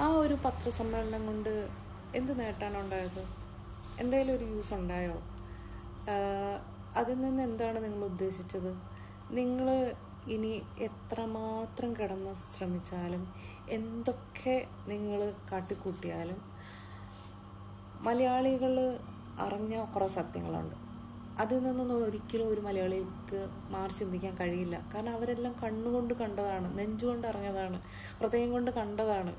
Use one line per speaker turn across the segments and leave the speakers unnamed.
ആ ഒരു പത്രസമ്മേളനം കൊണ്ട് എന്ത് നേട്ടമാണ് ഉണ്ടായത് എന്തെങ്കിലും ഒരു യൂസ് ഉണ്ടായോ? അതിൽ നിന്ന് എന്താണ് നിങ്ങൾ ഉദ്ദേശിച്ചത്? നിങ്ങൾ ഇനി എത്രമാത്രം കിടന്ന് ശ്രമിച്ചാലും എന്തൊക്കെ നിങ്ങൾ കാട്ടിക്കൂട്ടിയാലും മലയാളികൾ അറിഞ്ഞ കുറേ സത്യങ്ങളുണ്ട്. അതിൽ നിന്നൊന്നും ഒരിക്കലും ഒരു മലയാളിക്ക് മാറി ചിന്തിക്കാൻ കഴിയില്ല. കാരണം അവരെല്ലാം കണ്ണുകൊണ്ട് കണ്ടതാണ് നെഞ്ചുകൊണ്ട് അറിഞ്ഞതാണ് ഹൃദയം കൊണ്ട് കണ്ടതാണ്.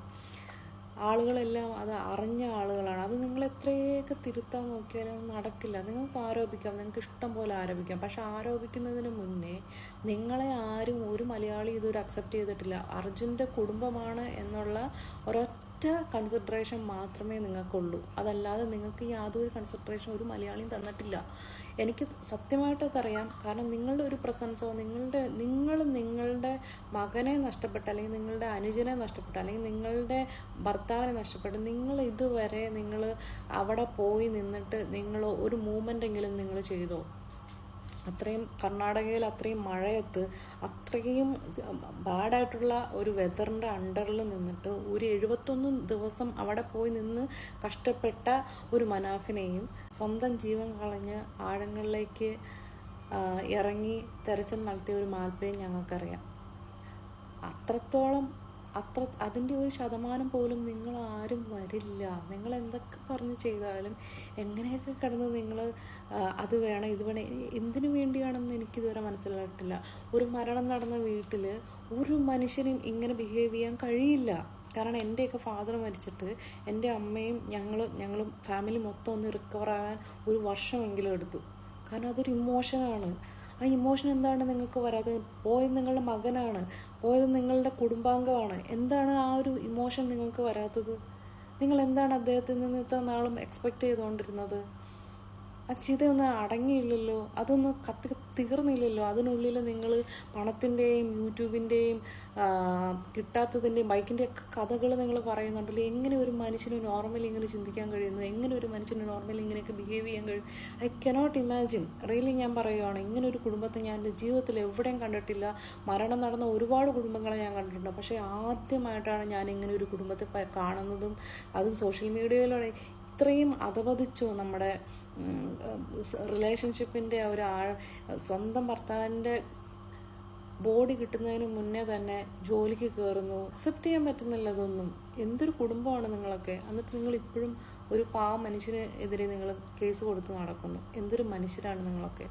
ആളുകളെല്ലാം അത് അറിഞ്ഞ ആളുകളാണ്. അത് നിങ്ങൾ എത്രയൊക്കെ തിരുത്താൻ നോക്കിയാലും നടക്കില്ല. നിങ്ങൾക്ക് ആരോപിക്കാം. നിങ്ങൾക്ക് ഇഷ്ടം പോലെ ആരോപിക്കാം. പക്ഷെ ആരോപിക്കുന്നതിന് മുന്നേ നിങ്ങളെ ആരും ഒരു മലയാളി ഇതുവരെ അക്സെപ്റ്റ് ചെയ്തിട്ടില്ല. അർജുന്റെ കുടുംബമാണ് എന്നുള്ള ഒരൊറ്റ കൺസിഡറേഷൻ മാത്രമേ നിങ്ങൾക്കുള്ളൂ. അതല്ലാതെ നിങ്ങൾക്ക് യാതൊരു കൺസിഡറേഷൻ ഒരു മലയാളിയും തന്നിട്ടില്ല. എനിക്ക് സത്യമായിട്ടത് അറിയാം കാരണം നിങ്ങളുടെ ഒരു പ്രസൻസോ നിങ്ങളുടെ നിങ്ങൾ നിങ്ങളുടെ മകനെ നഷ്ടപ്പെട്ട അല്ലെങ്കിൽ നിങ്ങളുടെ അനുജനെ നഷ്ടപ്പെട്ട അല്ലെങ്കിൽ നിങ്ങളുടെ ഭർത്താവിനെ നഷ്ടപ്പെട്ട് നിങ്ങൾ ഇതുവരെ നിങ്ങൾ അവിടെ പോയി നിന്നിട്ട് നിങ്ങൾ ഒരു മൂമെന്റെങ്കിലും നിങ്ങൾ ചെയ്തോ? അത്രയും കർണാടകയിൽ അത്രയും മഴയത്ത് അത്രയും ബാഡായിട്ടുള്ള ഒരു വെതറിന്റെ അണ്ടറിൽ നിന്നിട്ട് ഒരു എഴുപത്തൊന്ന് ദിവസം അവിടെ പോയി നിന്ന് കഷ്ടപ്പെട്ട ഒരു മനാഫിനെയും സ്വന്തം ജീവൻ കളഞ്ഞ് ആഴങ്ങളിലേക്ക് ഇറങ്ങി തെരച്ചിൽ നടത്തിയ ഒരു മാൽപ്പയും ഞങ്ങൾക്കറിയാം. അത്രത്തോളം അത്ര അതിന്റെ ഒരു ശതമാനം പോലും നിങ്ങൾ ആരും വരില്ല. നിങ്ങൾ എന്തൊക്കെ പറഞ്ഞ് ചെയ്താലും എങ്ങനെയൊക്കെ കിടന്ന് നിങ്ങൾ അത് വേണം ഇത് വേണം എന്തിനു വേണ്ടിയാണെന്ന് എനിക്കിതുവരെ മനസ്സിലായിട്ടില്ല. ഒരു മരണം നടന്ന വീട്ടിൽ ഒരു മനുഷ്യനും ഇങ്ങനെ ബിഹേവ് ചെയ്യാൻ കഴിയില്ല. കാരണം എന്റെയൊക്കെ ഫാദർ മരിച്ചിട്ട് എന്റെ അമ്മയും ഞങ്ങളും ഞങ്ങളും ഫാമിലി മൊത്തം ഒന്ന് റിക്കവർ ആകാൻ ഒരു വർഷമെങ്കിലും എടുത്തു. കാരണം അതൊരു ഇമോഷനാണ് ആ ഇമോഷൻ എന്താണ് നിങ്ങൾക്ക് വരാത്തത്? പോയത് നിങ്ങളുടെ മകനാണ്. പോയത് നിങ്ങളുടെ കുടുംബാംഗമാണ്. എന്താണ് ആ ഒരു ഇമോഷൻ നിങ്ങൾക്ക് വരാത്തത്? നിങ്ങൾ എന്താണ് അദ്ദേഹത്തിൽ നിന്ന് ഇത്ര നാളും എക്സ്പെക്റ്റ് ചെയ്തുകൊണ്ടിരുന്നത്? ആ ചിതയൊന്നും അടങ്ങിയില്ലല്ലോ അതൊന്നും കത്തി തീർന്നില്ലല്ലോ. അതിനുള്ളിൽ നിങ്ങൾ പണത്തിന്റെയും യൂട്യൂബിന്റെയും കിട്ടാത്തതിന്റെയും ബൈക്കിന്റെ ഒക്കെ കഥകൾ നിങ്ങൾ പറയുന്നുണ്ടല്ലോ. എങ്ങനെ ഒരു മനുഷ്യന് നോർമലി ഇങ്ങനെ ചിന്തിക്കാൻ കഴിയുന്നു? എങ്ങനെ ഒരു മനുഷ്യന് നോർമലി ഇങ്ങനെയൊക്കെ ബിഹേവ് ചെയ്യാൻ കഴിയും ഐ കനോട്ട് ഇമാജിൻ റിയലി ഞാൻ പറയുവാണ് ഇങ്ങനെ ഒരു കുടുംബത്തെ ഞാൻ എന്റെ ജീവിതത്തിൽ എവിടെയും കണ്ടിട്ടില്ല. മരണം നടന്ന ഒരുപാട് കുടുംബങ്ങളെ ഞാൻ കണ്ടിട്ടുണ്ട്. പക്ഷേ ആദ്യമായിട്ടാണ് ഞാൻ ഇങ്ങനെ ഒരു കുടുംബത്തെ കാണുന്നതും അതും സോഷ്യൽ മീഡിയയിലൂടെ ഇത്രയും അധപതിച്ചു നമ്മുടെ റിലേഷൻഷിപ്പിന്റെ ഒരു ആ സ്വന്തം ഭർത്താവിന്റെ ബോഡി കിട്ടുന്നതിന് മുന്നേ തന്നെ ജോലിക്ക് കയറുന്നു അക്സെപ്റ്റ് ചെയ്യാൻ പറ്റുന്നില്ല അതൊന്നും എന്തൊരു കുടുംബമാണ് നിങ്ങളൊക്കെ? എന്നിട്ട് നിങ്ങൾ ഇപ്പോഴും ഒരു പാ മനുഷ്യനെതിരെ നിങ്ങൾ കേസ് കൊടുത്ത് നടക്കുന്നു. എന്തൊരു മനുഷ്യരാണ് നിങ്ങളൊക്കെ?